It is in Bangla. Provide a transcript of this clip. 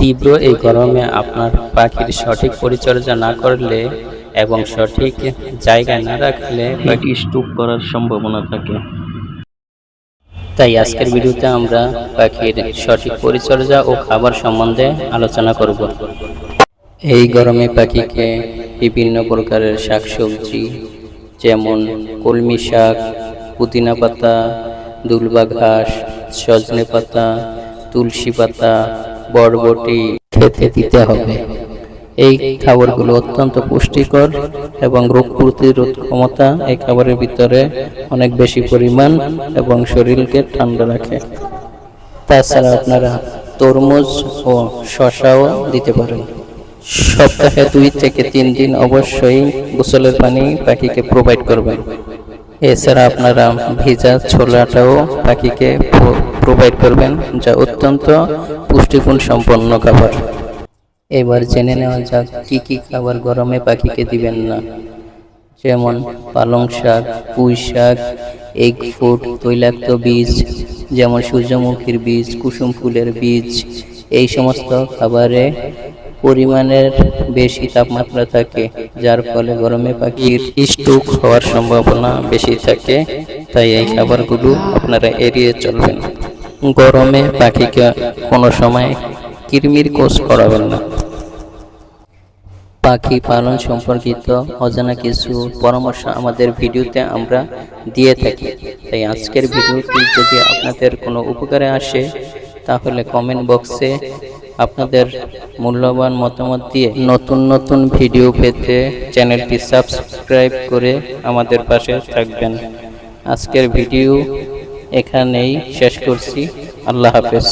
তীব্র এই গরমে আপনার পাখির সঠিক পরিচর্যা না করলে এবং সঠিক জায়গায় না রাখলে পাখি স্টুপ করার সম্ভাবনা থাকে। তাই আজকের ভিডিওতে আমরা পাখির সঠিক পরিচর্যা ও খাবার সম্বন্ধে আলোচনা করব। এই গরমে পাখিকে বিভিন্ন প্রকারের শাকসবজি যেমন কলমি শাক পুদিনা পাতা দুলবা ঘাস সজনে পাতা তুলসী পাতা বরবটি খেতে দিতে হবে। এই খাবারগুলো অত্যন্ত পুষ্টিকর এবং রোগ প্রতিরোধ ক্ষমতা এই খাবারের ভিতরে অনেক বেশি পরিমাণ এবং শরীরকে ঠান্ডা রাখে। তাছাড়া আপনারা তরমুজ ও শশাও দিতে পারেন। সপ্তাহে দুই থেকে তিন দিন অবশ্যই গোসলের পানি পাখিকে প্রোভাইড করবেন। এছাড়া আপনারা ভিজা ছোলাটাও পাখিকে প্রোভাইড করবেন, যা অত্যন্ত পুষ্টিগুণ সম্পন্ন খাবার। এবার জেনে নেওয়া যাক কি কি খাবার গরমে পাখিকে দিবেন না। যেমন পালং শাক, পুঁই শাক এগ ফুড তৈলাক্ত বীজ, যেমন সূর্যমুখীর বীজ, কুসুম ফুলের বীজ, এই সমস্ত খাবারে পরিমাণের বেশি তাপমাত্রা থাকে, যার ফলে গরমে পাখির স্টুক হওয়ার সম্ভাবনা বেশি থাকে। তাই এই খাবারগুলো আপনারা এড়িয়ে চলবেন। গরমে পাখিকে কোনো সময় কিরমির কোষ করাবেন না। পাখি পালন সম্পর্কিত অজানা কিছু পরামর্শ আমাদের ভিডিওতে আমরা দিয়ে থাকি। তাই আজকের ভিডিওটি যদি আপনাদের কোনো উপকারে আসে তাহলে কমেন্ট বক্সে আপনাদের মূল্যবান মতামত দিয়ে নতুন নতুন ভিডিও পেতে চ্যানেলটি সাবস্ক্রাইব করে আমাদের পাশে থাকবেন। আজকের ভিডিও এখানেই শেষ করছি। আল্লাহ হাফেজ।